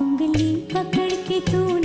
उंगली पकड़ के तूने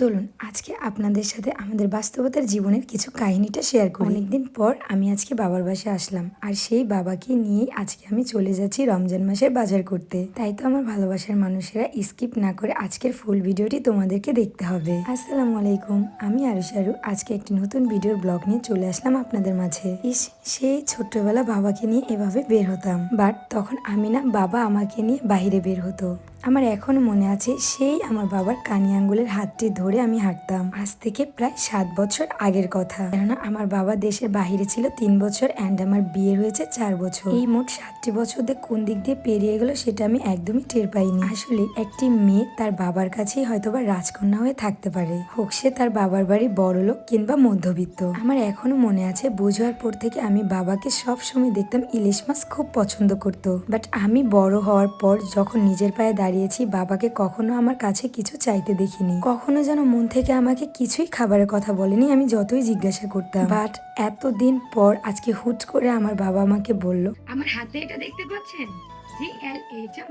চলুন আজকে আপনাদের সাথে আমাদের বাস্তবতার জীবনের কিছু কাহিনীটা শেয়ার করি। অনেকদিন পর আমি আজকে বাবার বাসায় আসলাম। আর সেই বাবাকে নিয়েই আজকে আমি চলে যাচ্ছি রমজান মাসের বাজার করতে। তাই তো আমার ভালোবাসার মানুষেরা স্কিপ না করে আজকের ফুল ভিডিওটি তোমাদেরকে দেখতে হবে। আসসালামু আলাইকুম, আমি আরুশারু আজকে একটি নতুন ভিডিওর ব্লগ নিয়ে চলে আসলাম আপনাদের মাঝে। ইস, সেই ছোট্টবেলা বাবাকে নিয়ে এভাবে বের হতাম। বাট তখন আমি না বাবা আমাকে নিয়ে বাইরে বের হতো। আমার এখনও মনে আছে সেই আমার বাবার কানি আঙ্গুলের হাতটি ধরে আমি হাঁটতাম। আজ থেকে প্রায় সাত বছর আগের কথা। কেননা আমার বাবা দেশের বাহিরে ছিল, তিন বছর অ্যান্ড আমার বিয়ে হয়েছে চার বছর। এই মোট সাতটি বছর দিয়ে কোন দিক দিয়ে পেরিয়ে গেল সেটা আমি একদমই টের পাইনি। আসলে একটি মেয়ে তার বাবার কাছেই হয়তোবা রাজকন্যা হয়ে থাকতে পারে। হোক সে তার বাবার বাড়ি বড় লোক কিংবা মধ্যবিত্ত। আমার এখনও মনে আছে বোঝার পর থেকে আমি বাবাকে সব সময় দেখতাম ইলিশ মাছ খুব পছন্দ করতো। বাট আমি বড় হওয়ার পর যখন নিজের পায়ে দাঁড়িয়েছি, বাবাকে কখনো আমার কাছে কিছু চাইতে দেখিনি। কখনো যেন মন থেকে আমাকে কিছুই খাবারের কথা বলেনি, আমি যতই জিজ্ঞাসা করতাম। বাট এতদিন পর আজকে হুট করে আমার বাবা আমাকে বলল। আমার হাতে এটা দেখতে পাচ্ছেন?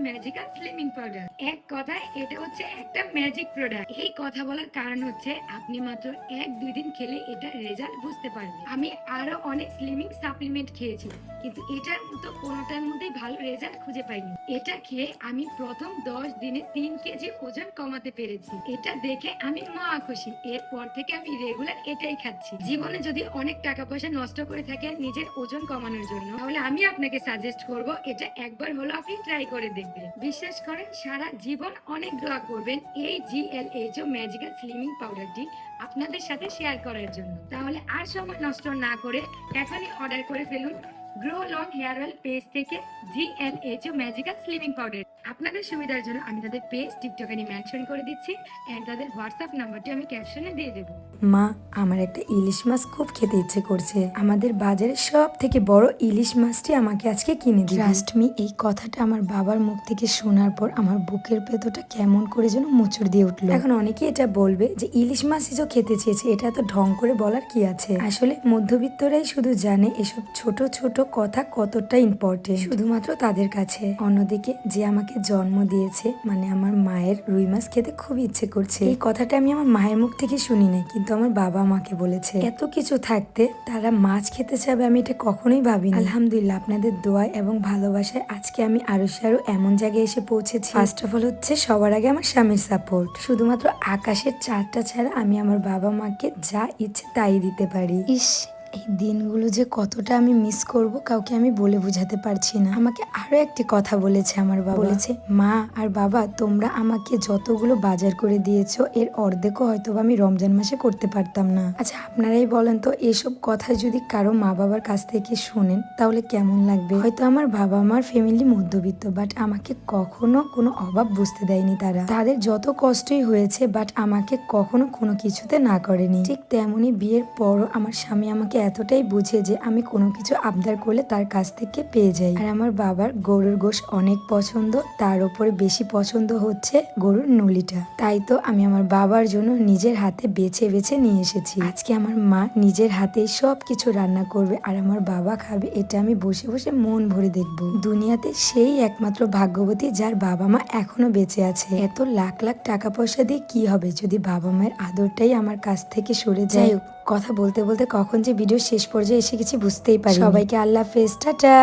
ম্যাজিক্যাল স্লিমিং পাউডার এক কথায়, এটা হচ্ছে একটা ম্যাজিক প্রোডাক্ট এই কথা বলার কারণ হচ্ছে, আপনি মাত্র এক দুই দিন খেলে এটা রেজাল্ট বুঝতে পারবেন। আমি আরও অনেক স্লিমিং সাপ্লিমেন্ট খেয়েছি, কিন্তু এটার মতো কোনোটার মধ্যেই ভালো রেজাল্ট খুঁজে পাইনি। এটা খেয়ে আমি প্রথম দশ দিনে তিন কেজি ওজন কমাতে পেরেছি। এটা দেখে আমি মা খুশি। এরপর থেকে আমি রেগুলার এটাই খাচ্ছি। জীবনে যদি অনেক টাকা পয়সা নষ্ট করে থাকেন নিজের ওজন কমানোর জন্য। তাহলে আমি আপনাকে সাজেস্ট করব, এটা একবার হলো আপনি ট্রাই করে দেখবেন। বিশ্বাস করেন, সারা জীবন অনেক দোয়া করবেন এই জিএলএইচ ম্যাজিক্যাল স্লিমিং পাউডারটি আপনাদের সাথে শেয়ার করার জন্য। তাহলে আর সময় নষ্ট না করে এখনই অর্ডার করে ফেলুন। Grow long hair oil page থেকে জিএলএইচ ম্যাজিক্যাল স্লিমিং পাউডার। আপনাদের সুবিধার জন্য আমি তাদের পেজ টিকটকে মেনশন করে দিচ্ছি এন্ড তাদের হোয়াটসঅ্যাপ নাম্বারটি আমি ক্যাপশনে দিয়ে দেব। মা আমার একটা ইলিশ মাছ খুব খেতে ইচ্ছে করছে। আমাদের বাজারের সব থেকে বড় ইলিশ মাছটি আমাকে আজকে কিনে দিই ট্রাস্ট মি এই কথাটা আমার বাবার মুখ থেকে শোনার পর আমার বুকের ভেতরটা কেমন করে যেন মোচড় দিয়ে উঠল। এখন অনেকে এটা বলবে যে ইলিশ মাছই যে খেতে চেয়েছে এটা তো ঢং করে বলার কি আছে? আসলে মধ্যবিত্তরাই শুধু জানে এসব ছোট ছোট কথা কতটা ইম্পর্টেন্ট শুধুমাত্র তাদের কাছে। অন্যদিকে যে আমাকে জন্ম দিয়েছে মানে আমার মায়ের রুই মাছ খেতে খুব ইচ্ছে করছে। এই কথাটা আমি আমার মায়ের মুখ থেকে শুনি না কিন্তু আমার বাবা আমাকে বলেছে, এত কিছু থাকতে তারা মাছ খেতে চাবে আমি এটা কখনোই ভাবিনি। আলহামদুলিল্লাহ, আপনাদের দোয়া এবং ভালোবাসায় আজকে আমি আরও আরও এমন জায়গায় এসে পৌঁছেছি। ফার্স্ট অফ অল হচ্ছে সবার আগে আমার স্বামীর সাপোর্ট শুধুমাত্র আকাশের চারটা ছাড়া আমি আমার বাবা মাকে যা ইচ্ছে তাই দিতে পারি। ইস এই দিনগুলো যে কতটা আমি মিস করব কাউকে আমি বলে বোঝাতে পারছি না। আমাকে আরও একটি কথা বলেছে আমার বাবা। বলেছে মা আর বাবা তোমরা আমাকে যতগুলো বাজার করে দিয়েছ এর অর্ধেকও হয়তো আমি রমজান মাসে করতে পারতাম না। আচ্ছা আপনারাই বলেন তো এসব কথা যদি কারও মা বাবার কাছ থেকে শুনেন তাহলে কেমন লাগবে? হয়তো আমার বাবা মার ফ্যামিলি মধ্যবিত্ত বাট আমাকে কখনো কোনো অভাব বুঝতে দেয়নি তারা। তাদের যত কষ্টই হয়েছে বাট আমাকে কখনো কোনো কিছুতে না করেনি। ঠিক তেমনি বিয়ের পরও আমার স্বামী আমাকে এতটাই বুঝে যে আমি কোনো কিছু আবদার করলে তার কাছ থেকে পেয়ে যাই। আর আমার বাবার গরুর গোশ অনেক পছন্দ, তার উপরে বেশি পছন্দ হচ্ছে গরুর নলিটা। তাই তো আমি আমার বাবার জন্য নিজের হাতে বেছে বেছে নিয়ে এসেছি। আজকে আমার মা নিজের হাতেই সব কিছু রান্না করবে আর আমার বাবা খাবে এটা আমি বসে বসে মন ভরে দেখব। দুনিয়াতে সেই একমাত্র ভাগ্যবতী যার বাবা মা এখনও বেঁচে আছে। এত লাখ লাখ টাকা পয়সা দিয়ে কি হবে? যদি বাবা মায়ের আদরটাই আমার কাছ থেকে সরে যায়। কথা বলতে বলতে কখন যে ভিডিও শেষ পর্যায়ে এসে গেছি বুঝতেই পারি সবাইকে আল্লাহ হাফেজ টাটা।